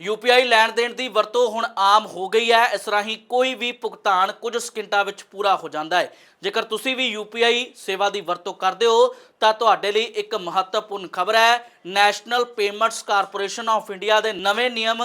UPI ਲੈਣ ਦੇਣ ਦੀ ਵਰਤੋਂ ਹੁਣ ਆਮ ਹੋ ਗਈ ਹੈ। ਇਸ ਰਾਹੀਂ ਕੋਈ ਵੀ ਭੁਗਤਾਨ ਕੁਝ ਸਕਿੰਟਾਂ ਵਿੱਚ ਪੂਰਾ ਹੋ ਜਾਂਦਾ ਹੈ। ਜੇਕਰ ਤੁਸੀਂ ਵੀ UPI ਸੇਵਾ ਦੀ ਵਰਤੋਂ ਕਰਦੇ ਹੋ, ਤਾਂ ਤੁਹਾਡੇ ਲਈ ਇੱਕ ਮਹੱਤਵਪੂਰਨ ਖਬਰ ਹੈ। National payments corporation of India ਦੇ ਨਵੇਂ ਨਿਯਮ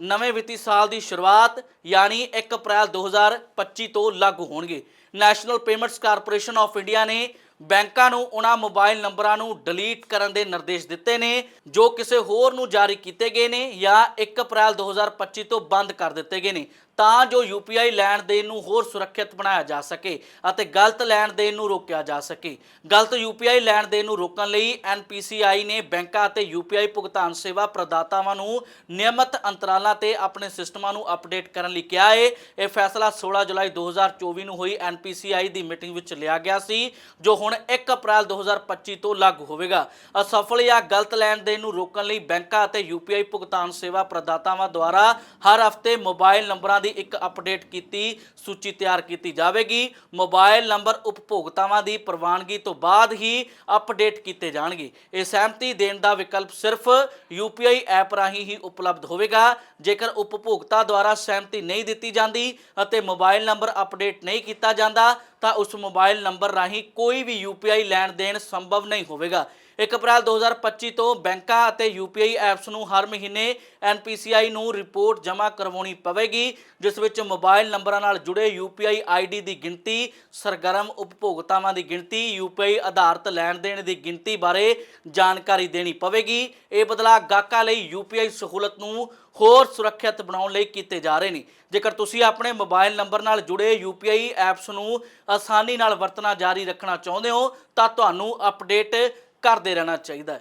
ਨਵੇਂ ਵਿੱਤੀ ਸਾਲ ਦੀ ਸ਼ੁਰੂਆਤ, ਯਾਨੀ 1 ਅਪ੍ਰੈਲ 2025 ਤੋਂ ਲਾਗੂ ਹੋਣਗੇ। National payments corporation of India ਨੇ ਬੈਂਕਾਂ ਨੂੰ ਉਹਨਾਂ ਮੋਬਾਈਲ ਨੰਬਰਾਂ ਨੂੰ ਡਿਲੀਟ ਕਰਨ ਦੇ ਨਿਰਦੇਸ਼ ਦਿੱਤੇ ਨੇ, ਜੋ ਕਿਸੇ ਹੋਰ ਨੂੰ ਜਾਰੀ ਕੀਤੇ ਗਏ ਨੇ ਜਾਂ 1 ਅਪ੍ਰੈਲ 2025 ਤੋਂ ਬੰਦ ਕਰ ਦਿੱਤੇ ਗਏ ਨੇ। ਤਾਂ ਜੋ UPI ਲੈਣ ਦੇਣ ਨੂੰ ਹੋਰ ਸੁਰੱਖਿਅਤ ਬਣਾਇਆ ਜਾ ਸਕੇ ਅਤੇ ਗਲਤ ਲੈਣ ਦੇਣ ਨੂੰ ਰੋਕਿਆ ਜਾ ਸਕੇ। ਗਲਤ UPI ਲੈਣ ਦੇਣ ਨੂੰ ਰੋਕਣ ਲਈ NPCI ਨੇ ਬੈਂਕਾਂ ਅਤੇ UPI ਭੁਗਤਾਨ ਸੇਵਾ ਪ੍ਰਦਾਤਾਵਾਂ ਨੂੰ ਨਿਯਮਤ ਅੰਤਰਾਲਾਂ ਤੇ ਆਪਣੇ ਸਿਸਟਮਾਂ ਨੂੰ ਅਪਡੇਟ ਕਰਨ ਲਈ ਕਿਹਾ ਹੈ ਇਹ ਫੈਸਲਾ 16 ਜੁਲਾਈ 2024 ਨੂੰ ਹੋਈ NPCI ਦੀ ਮੀਟਿੰਗ ਵਿੱਚ ਲਿਆ ਗਿਆ ਸੀ, ਜੋ ਹੁਣ 1 ਅਪ੍ਰੈਲ 2025 ਤੋਂ ਲਾਗੂ ਹੋਵੇਗਾ। ਅਸਫਲ ਜਾਂ ਗਲਤ ਲੈਣ ਦੇਣ ਨੂੰ ਰੋਕਣ ਲਈ ਬੈਂਕਾਂ ਅਤੇ UPI ਭੁਗਤਾਨ ਸੇਵਾ ਪ੍ਰਦਾਤਾਵਾਂ ਦੁਆਰਾ ਹਰ ਹਫ਼ਤੇ ਮੋਬਾਈਲ ਨੰਬਰਾਂ ਦੀ ਇੱਕ ਅਪਡੇਟ ਕੀਤੀ, ਸੂਚੀ ਤਿਆਰ ਕੀਤੀ ਜਾਵੇਗੀ। ਮੋਬਾਈਲ ਨੰਬਰ ਉਪਭੋਗਤਾਵਾਂ ਦੀ ਪ੍ਰਵਾਨਗੀ ਤੋਂ ਬਾਅਦ ਹੀ ਅਪਡੇਟ ਕੀਤੇ ਜਾਣਗੇ। ਇਹ ਸਹਿਮਤੀ ਦੇਣ ਦਾ ਵਿਕਲਪ ਸਿਰਫ UPI ਐਪ ਰਾਹੀਂ ਹੀ ਉਪਲਬਧ ਹੋਵੇਗਾ। ਜੇਕਰ ਉਪਭੋਗਤਾ ਦੁਆਰਾ ਸਹਿਮਤੀ ਨਹੀਂ ਦਿੱਤੀ ਜਾਂਦੀ ਅਤੇ ਮੋਬਾਈਲ ਨੰਬਰ ਅਪਡੇਟ ਨਹੀਂ ਕੀਤਾ ਜਾਂਦਾ ਤਾਂ ਉਸ ਮੋਬਾਈਲ ਨੰਬਰ ਰਾਹੀਂ ਕੋਈ ਵੀ UPI ਲੈਣ ਦੇਣ ਸੰਭਵ ਨਹੀਂ ਹੋਵੇਗਾ। 1 ਅਪ੍ਰੈਲ 2025 ਤੋਂ ਬੈਂਕਾਂ ਅਤੇ UPI ਐਪਸ ਨੂੰ ਹਰ ਮਹੀਨੇ NPCI ਨੂੰ ਰਿਪੋਰਟ ਜਮ੍ਹਾਂ ਕਰਵਾਉਣੀ ਪਵੇਗੀ, ਜਿਸ ਵਿੱਚ ਮੋਬਾਈਲ ਨੰਬਰਾਂ ਨਾਲ ਜੁੜੇ UPI ID ਦੀ ਗਿਣਤੀ, ਸਰਗਰਮ ਉਪਭੋਗਤਾਵਾਂ ਦੀ ਗਿਣਤੀ UPI ਆਧਾਰਿਤ ਲੈਣ ਦੇਣ ਦੀ ਗਿਣਤੀ ਬਾਰੇ ਜਾਣਕਾਰੀ ਦੇਣੀ ਪਵੇਗੀ। ਇਹ ਬਦਲਾਅ ਗਾਹਕਾਂ ਲਈ UPI ਸਹੂਲਤ ਨੂੰ ਹੋਰ ਸੁਰੱਖਿਅਤ ਬਣਾਉਣ ਲਈ ਕੀਤੇ ਜਾ ਰਹੇ ਨੇ। ਜੇਕਰ ਤੁਸੀਂ ਆਪਣੇ ਮੋਬਾਈਲ ਨੰਬਰ ਨਾਲ ਜੁੜੇ UPI ਐਪਸ ਨੂੰ ਆਸਾਨੀ ਨਾਲ ਵਰਤਣਾ ਜਾਰੀ ਰੱਖਣਾ ਚਾਹੁੰਦੇ ਹੋ, ਤਾਂ ਤੁਹਾਨੂੰ ਅਪਡੇਟ ਕਰਦੇ ਰਹਿਣਾ ਚਾਹੀਦਾ ਹੈ।